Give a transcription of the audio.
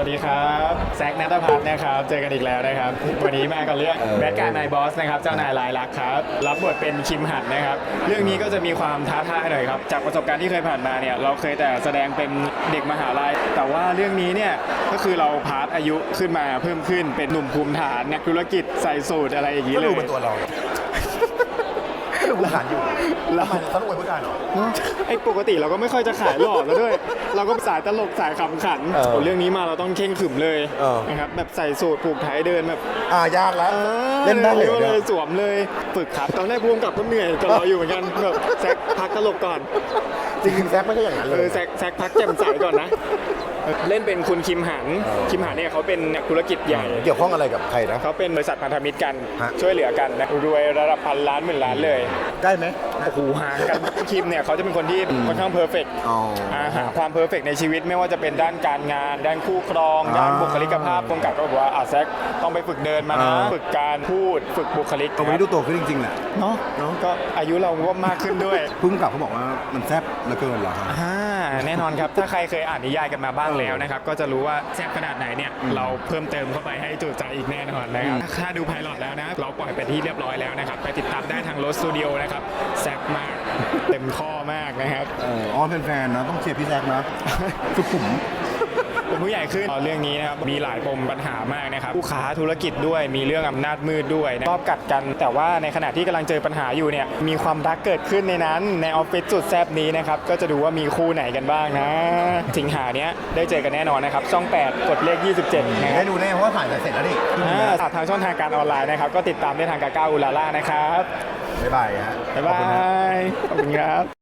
สวัสดีครับแซคนัทพัฒน์นะครับ เจอกันอีกแล้วนะครับ วันนี้มากับเรื่องเออแบทการนายบอสนะครับ เจ้านายลายลักษณ์ครับ รับบทเป็นคิมหันนะครับ เรื่องนี้ก็จะมีความท้าทายหน่อยครับ จากประสบการณ์ที่เคยผ่านมาเนี่ย เราเคยแต่แสดงเป็นเด็กมหาลัย แต่ว่าเรื่องนี้เนี่ย ก็คือเราพาร์ทอายุขึ้นมาเพิ่มขึ้น เป็นหนุ่มภูมิฐานนักธุรกิจใส่สูตรอะไรอย่างนี้ก็เลดูยเป็นตัวเราก็ดู ผู้ขานอยู่แล้วมันเขาต้องอวยผู้ขานเหรอ ไอ้ปกติเราก็ไม่ค่อยจะขายหล่อแล้วด้วย เราก็สายตลกสายขำขันเออโอ้เรื่องนี้มาเราต้องเข่งขรึมเลยเออ นะครับแบบใส่สูทผูกไทยเดินแบบอ่ายากแล้วออเล่นได้เลยก็เหรเลอยสวมเลยฝึกครับตอนแรกพูมกับก็เหนื่อยกับเราอยู่เหมือนกันแบบแซกพักตลกก่อนจริงๆแซกไม่ใช่อย่างนั้นเอเลอยแซกแซกพักแจ่มใสก่อนนะ เออเล่นเป็นคุณคิมหันเออคิมหันเนี่ยเขาเป็นนักธุรกิจใหญ่ เกี่ยวข้องอะไรกับใครนะ เขาเป็นบริษัทพันธมิตรกัน ฮะ ช่วยเหลือกันนะรวยระดับพันล้านหมื่นล้านเลย ได้ไหม โอ้โหห่างกัน คิมเนี่ยเขาจะเป็นคนที่ค่อนข้างเพอร์เฟกอ๋ออาหาความเพอร์เฟกในชีวิตไม่ว่าจะเป็นด้านการงาน ด้านคู่ครอง อ่าด้านบุคลิกภาพตรงกับก็บอกว่าอะแซกต้องไปฝึกเดินมานะอ่า ฝึกการพูดฝึกบุคลิกเอาไว้ดูโตขึ้นจริงๆแหละ เนาะเนาะก็อายุเราก็มากขึ้นด้วย พุ่งกลับเขาบอกว่ามันแซ่บเหลือเกินเหรอครับอ่าแน่นอนครับ ถ้าใครเคยอ่านนิยายกันมาบ้างแล้วนะครับ ก็จะรู้ว่าแซ่บขนาดไหนเนี่ยเราเพิ่มเติมเข้าไปให้จุใจอีกแน่นอนนะครับถ้าดูไพลอตแล้วนะเราปล่อยไปที่เรียบร้อยแล้วนะครับ ไปติดตามได้ทางรถสตูดิโอนะครับแซ่บมากเต็มข้อมากนะครับ เอออ๋อเป็นแฟนนะต้องเชียร์พี่แซกนะ สุขุม เป็นผู้ใหญ่ขึ้นเรื่องนี้นะครับมีหลายปมปัญหามากนะครับผู้ค้าธุรกิจด้วยมีเรื่องอำนาจมืดด้วยนะชอบกัดกัน แต่ว่าในขณะที่กำลังเจอปัญหาอยู่เนี่ยมีความรักเกิดขึ้นในนั้นในออฟฟิศสุดแซบนี้นะครับก็จะดูว่ามีคู่ไหนกันบ้างนะสิงหาเนี้ยได้เจอกันแน่นอนนะครับช่อง 8 กดเลข 27นะครัได้บดูแน่เพราะว่าถ่ายกันเสร็จแล้วนี่อ่าทางช่องทางการออนไลน์นะครับก็ติดตามได้ทางกาก้าอุลาล่านะครับบ๊ายบายฮะบ๊ายบายขอบคุณครับ